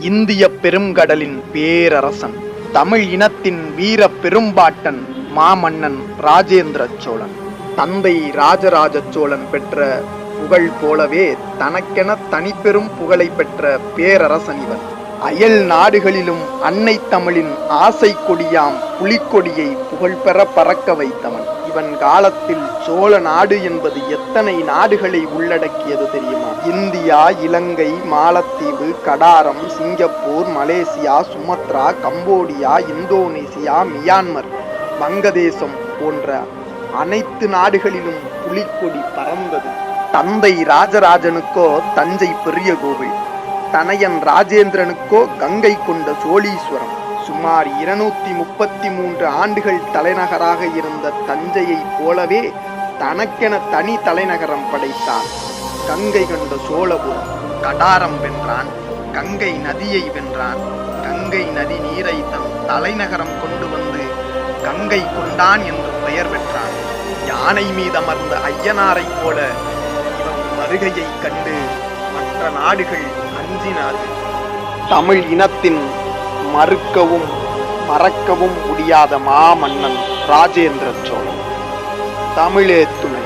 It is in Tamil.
இந்திய பெருங்கடலின் பேரரசன் தமிழ் இனத்தின் வீர பெரும்பாட்டன் மாமன்னன் ராஜேந்திர சோழன். தந்தை ராஜராஜ சோழன் பெற்ற புகழ் போலவே தனக்கென தனிப்பெரும் புகழை பெற்ற பேரரசன் இவன். அயல் நாடுகளிலும் அன்னை தமிழின் ஆசை கொடியாம் புலிக்கொடியை புகழ்பெற பறக்க வைத்தவன். இவன் காலத்தில் சோழ நாடு என்பது எத்தனை நாடுகளை உள்ளடக்கியது தெரியுமா? இந்தியா இலங்கை மாலத்தீவு Kadaram Singapore Malaysia Sumatra Cambodia Indonesia Myanmar வங்கதேசம் போன்ற அனைத்து நாடுகளிலும் புலிக்கொடி பறந்தது தந்தை ராஜராஜனுக்கோ தஞ்சை பெரிய கோவில். தனையன் ராஜேந்திரனுக்கோ கங்கை கொண்ட சோழீஸ்வரம். சுமார் இருநூத்தி முப்பத்தி மூன்று ஆண்டுகள் தலைநகராக இருந்த தஞ்சையைப் போலவே தனக்கென தனி தலைநகரம் படைத்தான். கங்கை கொண்ட சோழபுரம் கடாரம் வென்றான் கங்கை நதியை வென்றான். கங்கை நதி நீரை தன் தலைநகரம் கொண்டு வந்து கங்கை கொண்டான் என்று பெயர் பெற்றான். யானை மீதமர்ந்த ஐயனாரைப் போல இவன் வருகையைக் கண்டு மற்ற நாடுகள் அஞ்சினார்கள் தமிழ் இனத்தின் மறுக்கவும் மறக்கவும் முடியாத மாமன்னன் ராஜேந்திர சோழன். தமிழே துணை.